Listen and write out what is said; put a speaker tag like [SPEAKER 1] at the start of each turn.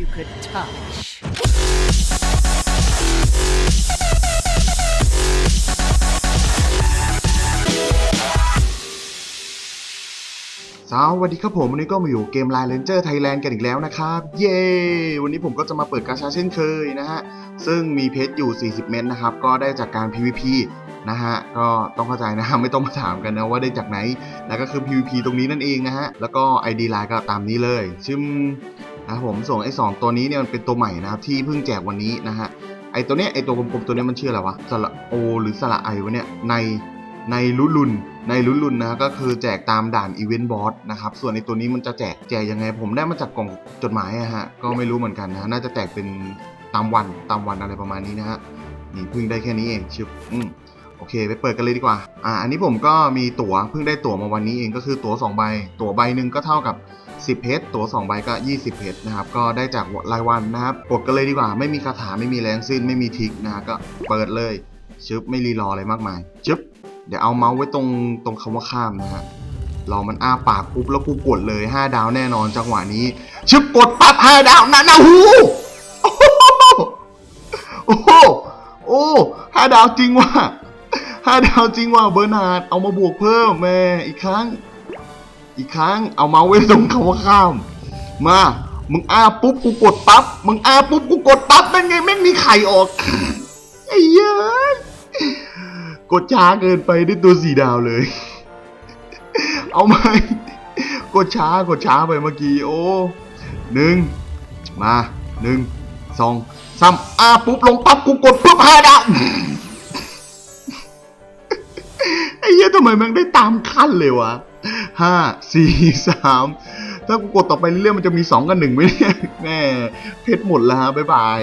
[SPEAKER 1] you could touch.
[SPEAKER 2] สวัสดีครับผมวันนี้ก็มาอยู่เกม Line Ranger Thailand กันอีกแล้วนะครับ เย้ วันนี้ผมก็จะมาเปิดกาชาเช่นเคยนะฮะ ซึ่งมีเพชรอยู่ 40 เม็ดนะครับ ก็ได้จากการ PVP นะฮะก็ต้องเข้าใจนะฮะไม่ต้องมาถามกันนะว่าได้จากไหน แล้วก็คือ PVP ตรงนี้นั่นเองนะฮะ แล้วก็ ID Line ก็ตามนี้เลย ชึม นะครับผมส่งไอ้สองตัวนี้เนี่ยมันเป็นตัวใหม่นะครับที่เพิ่งแจกวันนี้นะฮะไอตัวเนี้ยไอตัวกลมๆตัวเนี้ยมันชื่ออะไรวะสระโอหรือสระไอวะเนี่ยในในลุลุนในลุลุนนะก็คือแจกตามด่านอีเวนต์บอสนะครับส่วนในตัวนี้มันจะแจกแจกยังไง ผมได้มาจากกล่องจดหมายอะฮะก็ไม่รู้เหมือนกันนะน่าจะแจกเป็นตามวันตามวันอะไรประมาณนี้นะฮะนี่เพิ่งได้แค่นี้เองชิบอืม โอเค ไปเปิดกันเลยดีกว่า อ่า อันนี้ผมก็มีตั๋วเพิ่งได้ตั๋วมาวันนี้เองก็คือตั๋ว2ใบ ตั๋วใบหนึ่งก็เท่ากับ 10เพชรตั๋ว2ใบก็ 20เพชรนะครับ ก็ได้จากรายวันนะครับกดกันเลยดีกว่า ไม่มีคาถาไม่มีแรงสิ้นไม่มีทิกนะก็เปิดเลยชึบไม่รีรออะไรมากมายชึบเดี๋ยวเอาเมาส์ไว้ตรงตรงคำว่าข้ามนะฮะรอมันอ้าปากปุ๊บแล้วกูกดเลย 5 ดาวแน่นอนจังหวะนี้ชึบกดปั๊บ5ดาวนะนะหูโอ้โหโอ้โหห้าดาวจริงว่ะ ห้าดาวจริงว่ะเบอร์นาร์ดเอามาบวกเพิ่มแม่อีกครั้ง อีกครั้งเอามาส์ไว้ตรงคำว่าข้าม มามึงอ้าปุ๊บกูกดปั๊บมึงอ้าปุ๊บกูกดปั๊บเป็นไงแม่งมีไข่ออกไอ้เยอะกดช้าเกินไปได้ตัวสี่ดาวเลย เอาไหมกดช้ากดช้าไปเมื่อกี้โอ้หนึ่งมาหนึ่งสองสามอ้าปุ๊บลงปั๊บกูกดปุ๊บห้าดาว มแม่งได้ตามขั้นเลยวะห้าสี่สามถ้ากูกดต่อไปเรื่อยๆมันจะมีสองกับหนึ่งไหมเนี่ยแม่เพชรหมดแล้วฮะบ๊ายบาย